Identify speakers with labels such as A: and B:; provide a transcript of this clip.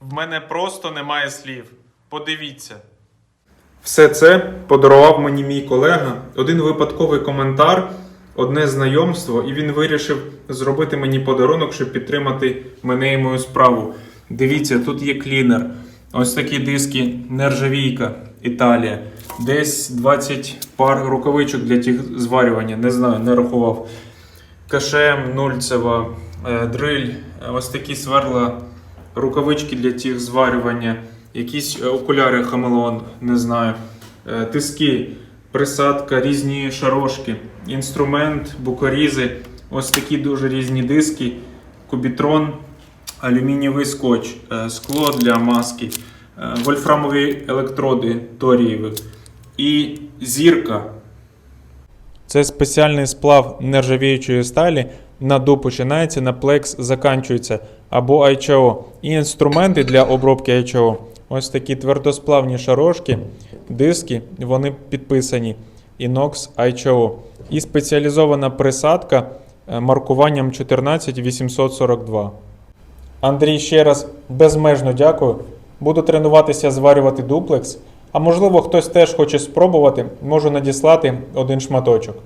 A: В мене просто немає слів. Подивіться.
B: Все це подарував мені мій колега, один випадковий коментар, одне знайомство, і він вирішив зробити мені подарунок, щоб підтримати мене і мою справу. Дивіться, тут є клінер. Ось такі диски нержавійка Італія. Десь 20 пар рукавичок для тих зварювання, не знаю, не рахував. КШМ, Нульцева, е, дриль, е, ось такі сверла, рукавички для тих зварювання, якісь е, окуляри хамелеон, не знаю, е, тиски, присадка, різні шарошки, інструмент, букорізи, ось такі дуже різні диски, кубітрон, алюмінієвий скотч, е, скло для маски, вольфрамові електроди торієві і зірка це спеціальний сплав нержавіючої сталі. На ду починається, на плекс заканчується або АйЧО. І інструменти для обробки АйЧО. Ось такі твердосплавні шарошки, диски, вони підписані Inox ICO. І спеціалізована присадка е, маркуванням 14842. Андрій, ще раз безмежно дякую. Буду тренуватися зварювати дуплекс. А можливо, хтось теж хоче спробувати, можу надіслати один шматочок.